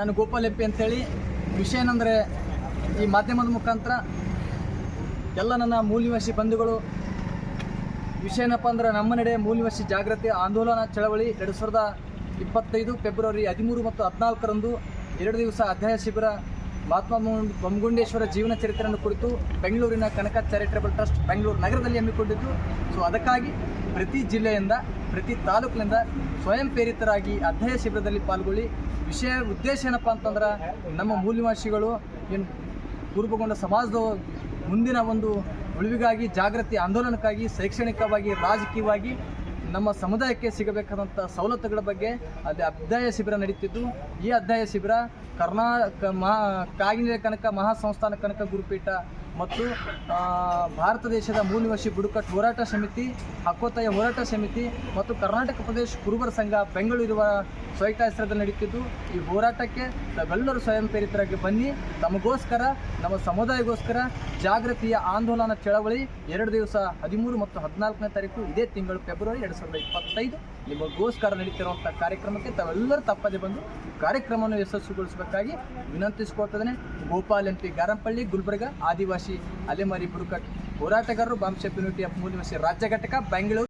ನಾನು ಗೋಪಾಲ್ ಎಪ್ಪಿ ಅಂಥೇಳಿ ವಿಷಯ ಏನಂದರೆ ಈ ಮಾಧ್ಯಮದ ಮುಖಾಂತರ ಎಲ್ಲ ನನ್ನ ಮೂಲ್ಯವಾಸಿ ಬಂಧುಗಳು, ವಿಷಯ ಏನಪ್ಪ ಅಂದ್ರೆ ನಮ್ಮ ನಡೆ ಮೂಲ್ಯವಾಸಿ ಜಾಗೃತಿ ಆಂದೋಲನ ಚಳವಳಿ ಎರಡು ಸಾವಿರದ ಇಪ್ಪತ್ತೈದು ಫೆಬ್ರವರಿ ಹದಿಮೂರು ಮತ್ತು ಹದಿನಾಲ್ಕರಂದು ಎರಡು ದಿವಸ ಅಧ್ಯಯನ ಶಿಬಿರ ಮಹಾತ್ಮ ಬೊಮ್ಮಗುಂಡೇಶ್ವರ ಜೀವನ ಚರಿತ್ರೆಯನ್ನು ಕುರಿತು ಬೆಂಗಳೂರಿನ ಕನಕ ಚಾರಿಟೇಬಲ್ ಟ್ರಸ್ಟ್ ಬೆಂಗಳೂರು ನಗರದಲ್ಲಿ ಹಮ್ಮಿಕೊಂಡಿದ್ದು. ಸೊ ಅದಕ್ಕಾಗಿ ಪ್ರತಿ ಜಿಲ್ಲೆಯಿಂದ ಪ್ರತಿ ತಾಲೂಕಿನಿಂದ ಸ್ವಯಂ ಪ್ರೇರಿತರಾಗಿ ಅಧ್ಯಾಯ ಶಿಬಿರದಲ್ಲಿ ಪಾಲ್ಗೊಳ್ಳಿ. ವಿಷಯ, ಉದ್ದೇಶ ಏನಪ್ಪ ಅಂತಂದ್ರೆ ನಮ್ಮ ಮೂಲ್ಯವಾಸಿಗಳು ಏನು ಪೂರ್ವಗೊಂಡ ಸಮಾಜದ ಮುಂದಿನ ಒಂದು ಉಳಿವಿಗಾಗಿ, ಜಾಗೃತಿ ಆಂದೋಲನಕ್ಕಾಗಿ, ಶೈಕ್ಷಣಿಕವಾಗಿ, ರಾಜಕೀಯವಾಗಿ ನಮ್ಮ ಸಮುದಾಯಕ್ಕೆ ಸಿಗಬೇಕಾದಂಥ ಸವಲತ್ತುಗಳ ಬಗ್ಗೆ ಅಲ್ಲಿ ಅಧ್ಯಾಯ ಶಿಬಿರ ನಡೀತಿದ್ದು. ಈ ಅಧ್ಯಾಯ ಶಿಬಿರ ಕರ್ನಾಟಕ ಮಹಾ ಕಾಗಿನೆಲೆ ಕನಕ ಮಹಾಸಂಸ್ಥಾನ ಕನಕ ಗುರುಪೀಠ ಮತ್ತು ಭಾರತ ದೇಶದ ಮೂಲವಾಸಿ ಬುಡಕಟ್ಟು ಹೋರಾಟ ಸಮಿತಿ, ಹಕ್ಕೊತ್ತಾಯ ಹೋರಾಟ ಸಮಿತಿ ಮತ್ತು ಕರ್ನಾಟಕ ಪ್ರದೇಶ ಕುರುಬರ ಸಂಘ ಬೆಂಗಳೂರಿನ ಸ್ವಯಂಕಾಶ್ರಯದಲ್ಲಿ ನಡೀತಿದ್ದು, ಈ ಹೋರಾಟಕ್ಕೆ ತಾವೆಲ್ಲರೂ ಸ್ವಯಂ ಪ್ರೇರಿತರಾಗಿ ಬನ್ನಿ. ತಮಗೋಸ್ಕರ, ನಮ್ಮ ಸಮುದಾಯಗೋಸ್ಕರ ಜಾಗೃತಿಯ ಆಂದೋಲನ ಚಳವಳಿ ಎರಡು ದಿವಸ ಹದಿಮೂರು ಮತ್ತು ಹದಿನಾಲ್ಕನೇ ತಾರೀಕು ಇದೇ ತಿಂಗಳು ಫೆಬ್ರವರಿ ಎರಡು ಸಾವಿರದ ಇಪ್ಪತ್ತೈದು. ನಿಮಗೋಸ್ಕರ ನಡೀತಿರುವಂಥ ಕಾರ್ಯಕ್ರಮಕ್ಕೆ ತಾವೆಲ್ಲರೂ ತಪ್ಪದೆ ಬಂದು ಕಾರ್ಯಕ್ರಮವನ್ನು ಯಶಸ್ವಿಗೊಳಿಸಬೇಕಾಗಿ ವಿನಂತಿಸಿಕೊಳ್ತಿದ್ದೇನೆ ಗೋಪಾಲ್ ಎಂ ಪಿ ಗಾರಂಪಳ್ಳಿ, ಗುಲ್ಬರ್ಗ, ಆದಿವಾಸಿ ಅಲೆಮಾರಿ ಬುಡಕಟ್ಟು ಹೋರಾಟಗಾರರು ಬಾಂಶೆಪ್ ಯೂನಿಟಿ ಆಫ್ ರಾಜ್ಯ ಘಟಕ, ಬೆಂಗಳೂರು.